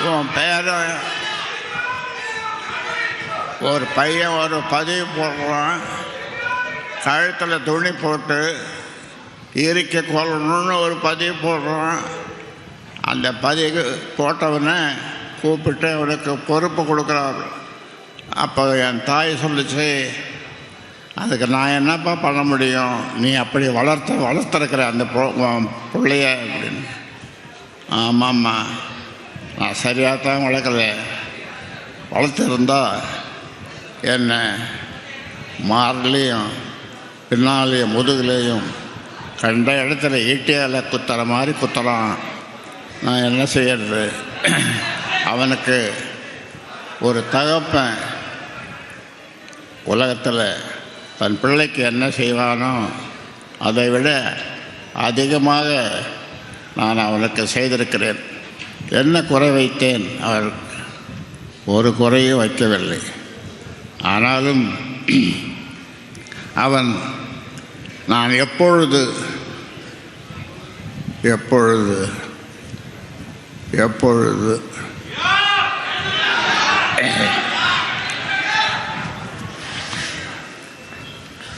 உன் பேரை ஒரு பையன் ஒரு பதிவு போடுறான். கழுத்தில் துணி போட்டு இறுக்கி கொள்ளணும்னு ஒரு பதிவு போடுறான். அந்த பதிவு போட்டவனை கூப்பிட்டு அவனுக்கு பொறுப்பு கொடுக்குறாரு. அப்போ என் தாய் சொல்லிச்சு அதுக்கு நான் என்னப்பா பண்ண முடியும்? நீ அப்படி வளர்த்து வளர்த்துருக்குற அந்த பிள்ளைய. அப்படின்னு. ஆமாம்மா. நான் சரியாக தான் வளர்க்கல. வளர்த்துருந்தா என்ன? மார்லேயும் பின்னாலேயும் முதுகுலேயும் கண்ட இடத்துல ஈட்டியால் குத்துற மாதிரி குத்துறான் நான் என்ன செய்யறது? அவனுக்கு ஒரு தகப்பன் உலகத்தில் தன் பிள்ளைக்கு என்ன செய்வானோ அதை விட அதிகமாக நான் அவனுக்கு செய்திருக்கிறேன். என்ன குறை வைத்தேன்? அவர் ஒரு குறையும் வைக்கவில்லை. ஆனாலும் அவன் நான் எப்பொழுது எப்பொழுது எப்பொழுது